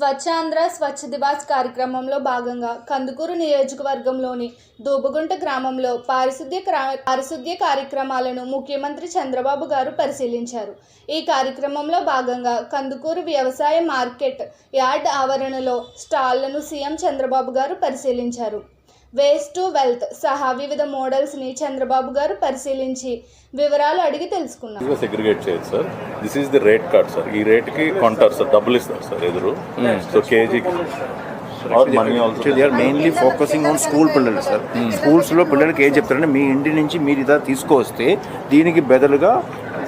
స్వచ్ఛాంధ్ర స్వచ్ఛ దివాస్ కార్యక్రమంలో భాగంగా కందుకూరు నియోజకవర్గంలోని దూబగుంట గ్రామంలో పారిశుద్ధ్య క్రా- పారిశుద్ధ్య కార్యక్రమాలను ముఖ్యమంత్రి చంద్రబాబు గారు పరిశీలించారు. ఈ కార్యక్రమంలో భాగంగా కందుకూరు వ్యవసాయ మార్కెట్ యార్డ్ ఆవరణలో స్టాళ్ళను సీఎం చంద్రబాబు గారు పరిశీలించారు. వేస్ట్ టు వెల్త్ సహా వివిధ మోడల్స్ని చంద్రబాబు గారు పరిశీలించి వివరాలు అడిగి తెలుసుకున్నారు. సెగ్రిగేట్ చేయదు sir this is the rate card sir ఈ రేట్కి కొంటారు సార్ డబ్బులు ఇస్తారు సార్ ఎదురు. సో కేజీకి మెయిన్లీ ఫోకసింగ్ ఆన్ స్కూల్ పిల్లలు సార్ స్కూల్స్లో పిల్లలకి ఏం చెప్తారంటే మీ ఇంటి నుంచి మీరు ఇదా తీసుకొస్తే దీనికి బదులుగా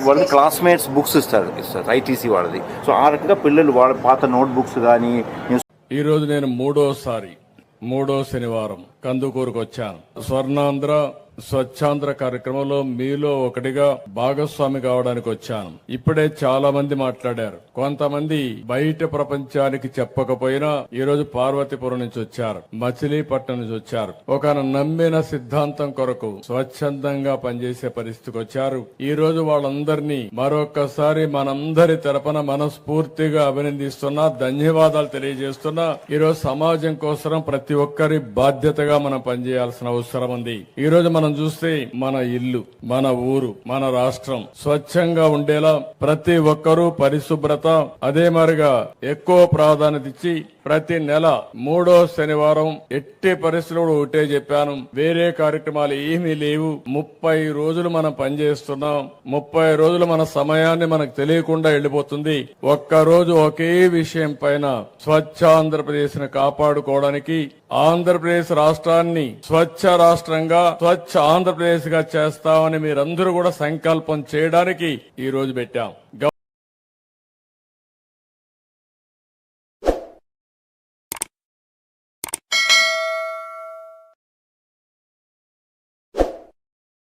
వాళ్ళు క్లాస్మేట్స్ బుక్స్ ఇస్తారు ఇస్తారు ఐటీసీ వాళ్ళది. సో ఆ రకంగా పిల్లలు వాళ్ళ పాత నోట్ బుక్స్ కానీ ఈ రోజు నేను మూడోసారి మూడో శనివారం కందుకూరుకు వచ్చాను స్వర్ణాంధ్ర స్వచ్ఛాంధ్ర కార్యక్రమంలో మీలో ఒకటిగా భాగస్వామి కావడానికి వచ్చాను. ఇప్పుడే చాలా మంది మాట్లాడారు. కొంతమంది బయట ప్రపంచానికి చెప్పకపోయినా ఈ రోజు పార్వతీపురం నుంచి వచ్చారు. మచిలీపట్నం నుంచి వచ్చారు. ఒక నమ్మిన సిద్ధాంతం కొరకు స్వచ్ఛందంగా పనిచేసే పరిస్థితికి వచ్చారు. ఈ రోజు వాళ్ళందరినీ మరొకసారి మనందరి తరపున మనస్ఫూర్తిగా అభినందిస్తున్నా ధన్యవాదాలు తెలియజేస్తున్నా. ఈ రోజు సమాజం కోసం ప్రతి ఒక్కరి బాధ్యతగా మనం పనిచేయాల్సిన అవసరం ఉంది. ఈ రోజు మనం చూస్తే మన ఇల్లు మన ఊరు మన రాష్ట్రం స్వచ్ఛంగా ఉండేలా ప్రతి ఒక్కరూ పరిశుభ్రత అదే మరిగా ఎక్కువ ప్రాధాన్యత ఇచ్చి ప్రతి నెల మూడో శనివారం ఎట్టి పరిస్థితులు ఒకటే చెప్పాను. వేరే కార్యక్రమాలు ఏమీ లేవు. ముప్పై రోజులు మనం పనిచేస్తున్నాం. ముప్పై రోజులు మన సమయాన్ని మనకు తెలియకుండా వెళ్ళిపోతుంది. ఒక్క రోజు ఒకే విషయం పైన స్వచ్ఛ ఆంధ్రప్రదేశ్ని కాపాడుకోవడానికి ఆంధ్రప్రదేశ్ రాష్ట్రాన్ని స్వచ్ఛ రాష్ట్రంగా స్వచ్ఛ ఆంధ్రప్రదేశ్గా చేస్తామని మీరందరూ కూడా సంకల్పం చేయడానికి ఈ రోజు పెట్టాం.